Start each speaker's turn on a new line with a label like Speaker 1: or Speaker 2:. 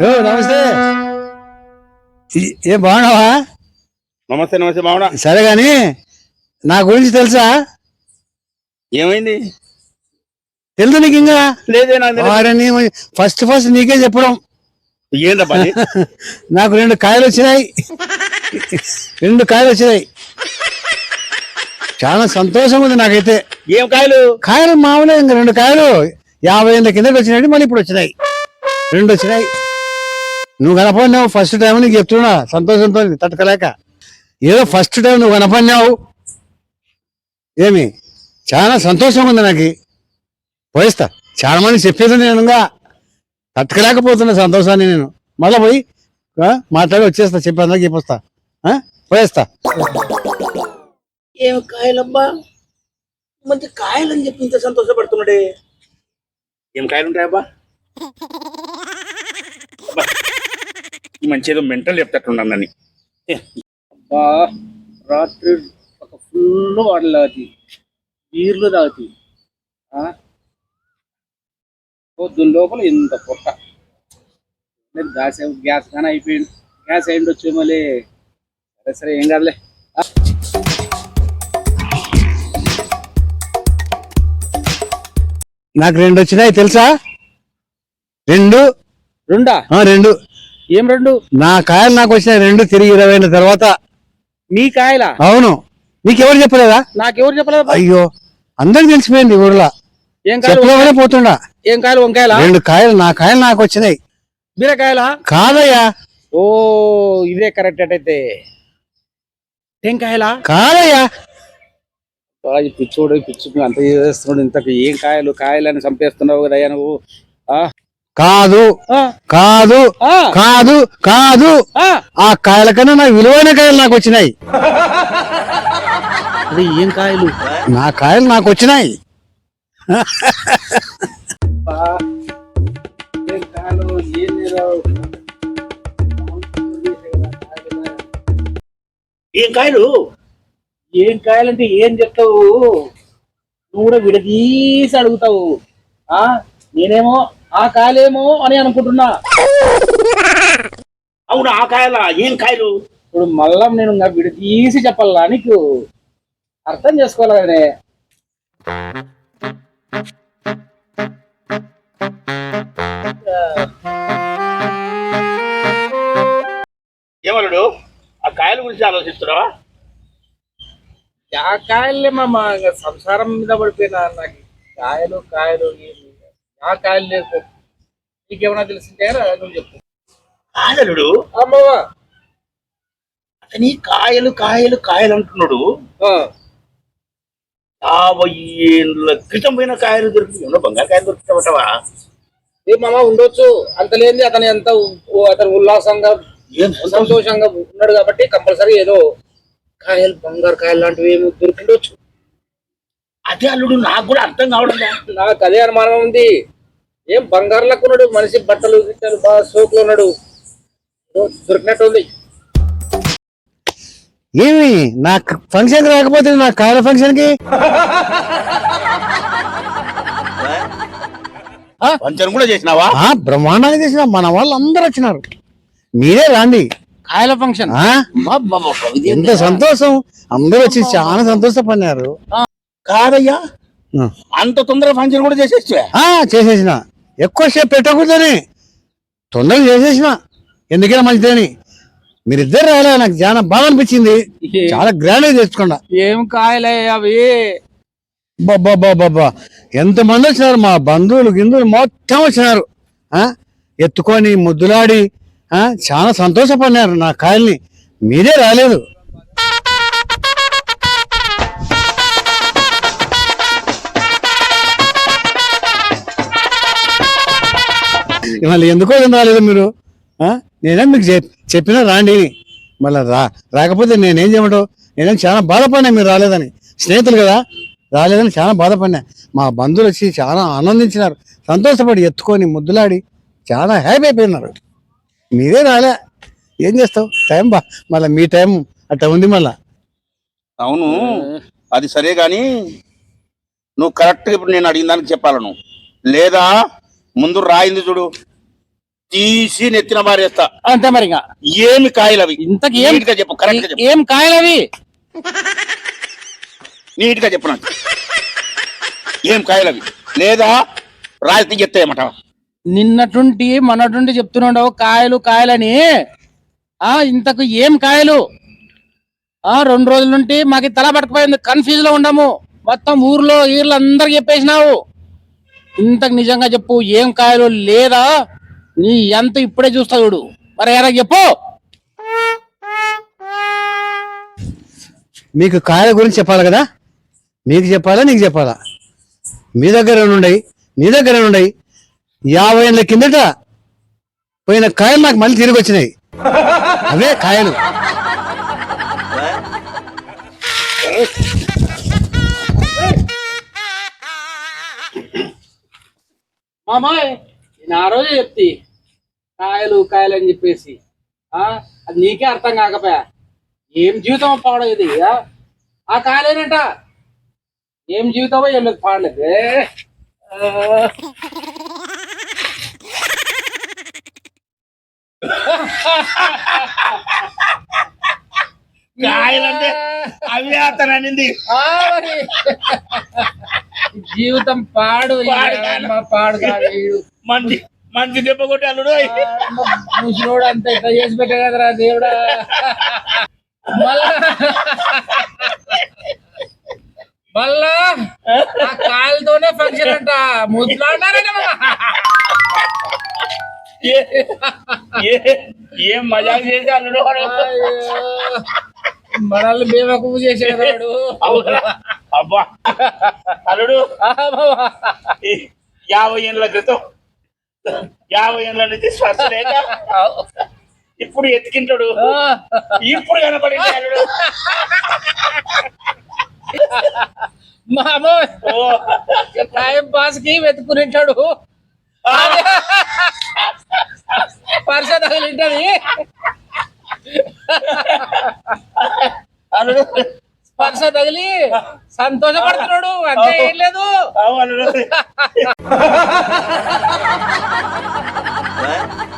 Speaker 1: నమస్తే. ఏ బాగున్నావా?
Speaker 2: నమస్తే నమస్తే మామూడ
Speaker 1: సరే గాని నా గురించి తెలుసా?
Speaker 2: ఏమైంది?
Speaker 1: తెలుసు నీకు ఇంకా
Speaker 2: లేదే నాకు
Speaker 1: ఫస్ట్ ఫస్ట్ నీకే చెప్పడం.
Speaker 2: ఏందా పని
Speaker 1: నాకు రెండు కాయలు వచ్చినాయి. రెండు కాయలు వచ్చినాయి. చాలా సంతోషం ఉంది నాకైతే.
Speaker 2: ఏం కాయలు?
Speaker 1: కాయలు మామూలే ఇంకా రెండు కాయలు యాభై ఏళ్ళ కిందకి వచ్చినాయి మళ్ళీ ఇప్పుడు వచ్చినాయి. రెండు వచ్చినాయి. నువ్వు కనపడినావు ఫస్ట్ టైం నీకు చెప్తున్నా సంతోషంతో తట్టుకోలేక. ఏదో ఫస్ట్ టైం నువ్వు కనపడినావు. ఏమి? చాలా సంతోషంగా ఉంది నాకు. పోయిస్తా. చాలా మంది చెప్పేది నేను తట్టుకోలేకపోతున్నా సంతోషాన్ని నేను. మళ్ళీ పోయి మాట్లాడి వచ్చేస్తా చెప్పేందుకు చెప్పొస్తా. ఆ? పోయేస్తా.
Speaker 2: ఏం కాయలబ్బా మంచి కాయలు అని చెప్పి ఇంత సంతోషపడుతున్నాడే. ఏం కాయలు ఉంటాయబ్బా మంచి ఏదో మెంటల్ చెప్తట్టున్నాను నన్ను.
Speaker 3: అబ్బా రాత్రి ఒక ఫుల్ వాటర్ తాగుతాయి బీర్లు తాగుతాయి ఆ? పొద్దున్న లోపల ఇంత పొట్ట. లేదు గ్యాస్ గ్యాస్ కానీ అయిపోయింది. గ్యాస్ అయింది వచ్చే మళ్ళీ సరే సరే ఏం కాదులే.
Speaker 1: నాకు రెండు వచ్చినాయి తెలుసా? రెండు?
Speaker 3: రెండా?
Speaker 1: ఆ, రెండు.
Speaker 3: ఏం రెండు?
Speaker 1: నా కాయలు నాకు వచ్చినాయి రెండు తిరిగి ఇరవై తర్వాత.
Speaker 3: నీ కాయలా?
Speaker 1: అవును. నీకెవరు చెప్పలేదా?
Speaker 3: నాకెవరు చెప్పలేదు?
Speaker 1: అయ్యో అందరికి తెలిసిపోయింది ఊర్లో.
Speaker 3: ఏం కాయలు?
Speaker 1: పోతుండా?
Speaker 3: ఏం కాయలు? వంకాయలా?
Speaker 1: రెండు కాయలు నా కాయలు నాకు వచ్చినాయి.
Speaker 3: బీరకాయలా
Speaker 1: కాదయ్యా.
Speaker 3: ఓ ఇదే కరెక్ట్ అయితే టెంకాయలా?
Speaker 1: కాదయ్యా.
Speaker 3: ఈ పిచ్చోడు ఈ పిచ్చి అంత చేస్తున్నాడు ఇంతకు. ఏం కాయలు? కాయలని చంపేస్తున్నావు కదా నువ్వు. ఆ,
Speaker 1: కాదు. కాదు. కాదు. కాదు.
Speaker 3: ఆ.
Speaker 1: ఆ కాయల కన్నా నా విలువైన కాయలు నాకు వచ్చినాయి.
Speaker 3: అది ఏం కాయలు?
Speaker 1: నా కాయలు నాకు వచ్చినాయి.
Speaker 3: ఏం కాయలు ఏం లేదు.
Speaker 2: ఏం కాయలు?
Speaker 3: ఏం కాయలంటే ఏం చెప్తావు? నువ్వు కూడా విడదీసి అడుగుతావు. ఆ? నేనేమో ఆ కాయలేమో అని అనుకుంటున్నా.
Speaker 2: అవును ఆ కాయలా? ఏం కాయలు?
Speaker 3: ఇప్పుడు మళ్ళా నేను ఇంకా విడదీసి చెప్పాలా నీకు? అర్థం చేసుకోవాలి కదనే
Speaker 2: ఏమన్నాడు ఆ కాయల గురించి ఆలోచిస్తున్నావా?
Speaker 3: ఆ కాయలే ఇంకా సంసారం మీద పడిపోయినా నాకు. కాయలు కాయలు ఆ కాయలు లేకు నీకేమన్నా తెలిసిందే నువ్వు చెప్పు.
Speaker 2: కాయలుడు?
Speaker 3: అమ్మవా.
Speaker 2: అతని కాయలు కాయలు కాయలు అంటున్నాడు. యాభై ఏళ్ళ క్రితం పోయిన కాయలు దొరికి ఉన్న బంగారు కాయలు దొరుకుతావటవా
Speaker 3: ఏ మామ ఉండొచ్చు. అంత లేని అతను ఎంత అతను ఉల్లాసంగా సంతోషంగా ఉన్నాడు కాబట్టి కంపల్సరీ ఏదో కాయలు బంగారు కాయలు లాంటివి ఏమి దొరికిండొచ్చు.
Speaker 2: అదే అల్లుడు నాకు కూడా అర్థం కావడం.
Speaker 3: నాకు అదే అనుమానం ఉంది. ఏం బంగారు లెక్క ఉన్నాడు మనిషి బట్టలు గిట్టలు బాగా సోకులు ఉన్నాడు. దొరికినట్టు ఉంది.
Speaker 1: ఏమి నా ఫంక్షన్ రాకపోతే నా కాయల ఫంక్షన్కి?
Speaker 2: వంచన కూడా చేసినావా?
Speaker 1: ఆ బ్రహ్మాండంగా చేసిన మన వాళ్ళు అందరూ వచ్చినారు. మీరే రాండి.
Speaker 3: కాయల ఫంక్షన్
Speaker 1: ఎంత సంతోషం. అందరూ వచ్చి చాలా సంతోషపడినారు.
Speaker 2: కాదయ్యా. అంత తొందరగా ఫంక్షన్ కూడా చేసేస్తా
Speaker 1: ఆ చేసేసిన. ఎక్కువసేపు పెట్టకూడదని తొందరగా చేసేసిన. ఎందుకైనా మంచిదని. మీరిద్దరు రాలే నాకు చాలా బాగా అనిపించింది. చాలా గ్రాండ్గా తెచ్చుకున్నా.
Speaker 3: ఏం కాయలే అవి.
Speaker 1: బాబా ఎంత మంది వచ్చినారు? మా బంధువులు గిందువులు మొత్తం వచ్చినారు. ఎత్తుకొని ముద్దులాడి ఆ? చాలా సంతోషపడినారు నా కాయల్ని. మీరే రాలేదు. మళ్ళీ ఎందుకో రాలేదు మీరు? నేనే మీకు చెప్- చెప్పినా రాండి. మళ్ళీ రా రాకపోతే నేనేం చేయమంటావు? నేనేం చాలా బాధపడినా మీరు రాలేదని. స్నేహితులు కదా రాలేదని చాలా బాధపడినా. మా బంధువులు వచ్చి చాలా ఆనందించినారు. సంతోషపడి ఎత్తుకొని ముద్దులాడి చాలా హ్యాపీ అయిపోయినారు. మీరే రాలే. ఏం చేస్తావు? టైం బా మళ్ళీ మీ టైం అట్ట ఉంది మళ్ళా.
Speaker 2: అవును అది సరే కానీ నువ్వు కరెక్ట్గా ఇప్పుడు నేను అడిగిన దానికి చెప్పాలను లేదా ముందు రాయింది చూడు. తీసి నెత్తిన మారేస్తా.
Speaker 3: అంతే మరి
Speaker 2: ఏమి కాయలు అవి?
Speaker 3: ఇంతకి ఏం
Speaker 2: చెప్పు కరెక్ట్
Speaker 3: ఏం కాయలు అవి?
Speaker 2: నీట్గా చెప్పు ఏం కాయలు అవి? లేదా రాజకీయ చెప్తాయన్నమాట
Speaker 3: నిన్నటుండి మొన్నటుండి చెప్తున్నాడు కాయలు కాయలని. ఆ ఇంతకు ఏం కాయలు? ఆ రెండు రోజుల నుండి మాకు తల పట్టుకుపోయింది కన్ఫ్యూజ్లో ఉండము. మొత్తం ఊర్లో ఈర్లు అందరికి చెప్పేసినావు. ఇంతకు నిజంగా చెప్పు ఏం కాయలు లేదా? నీ ఎంత ఇప్పుడే చూస్తా చూడు. మరి ఎలా చెప్పు.
Speaker 1: మీకు కాయల గురించి చెప్పాలి కదా? మీకు చెప్పాలా నీకు చెప్పాలా? మీ దగ్గర ఉండయి నీ దగ్గర ఉండయి. యాభై ఏళ్ళ కిందట పోయిన కాయలు నాకు మళ్ళీ తిరిగి వచ్చినాయి. అవే కాయలు.
Speaker 3: మామాయ్ నేను ఆ రోజే చెప్తి. కాయలు కాయలు అని చెప్పేసి. ఆ అది నీకే అర్థం కాకపోయా? ఏం జీవితం పాడో ఇది ఆ? కాయలేనట. ఏం జీవితమో ఏం లేదు పాడలేదు.
Speaker 2: కాయలంటే అవి అతననింది
Speaker 3: ఆ మరి. జీవితం పాడు
Speaker 2: పాడు
Speaker 3: పాడు.
Speaker 2: మంచి మంచి దెబ్బ కొట్టి అల్లుడు
Speaker 3: ముసలోడు అంత ఇట్లా చేసి పెట్టా కదరా దేవుడా. మళ్ళా. మళ్ళా. ఆ కాలుతోనే ఫంక్షన్ అంట. ముసలాడారంట
Speaker 2: ఏ- మజాక్ చేసి అల్లుడు.
Speaker 3: మనల్ని బేమకు చేసాడు వాడు.
Speaker 2: అవునా? అబ్బా. అల్లుడు. యాభై ఏళ్ళ క్రితం యాభై ఏళ్ళ నుంచి స్పర్శ లేక ఇప్పుడు ఎత్తుకింటాడు.
Speaker 3: ఆ,
Speaker 2: ఇప్పుడు
Speaker 3: మామూలు
Speaker 2: ఓ,
Speaker 3: టైం పాస్కి వెతుకునింటాడు పర్స తగిలింటది.
Speaker 2: అల్లుడు.
Speaker 3: స్పర్శ తగిలి సంతోషపడుతున్నాడు. అంతే ఏం లేదు.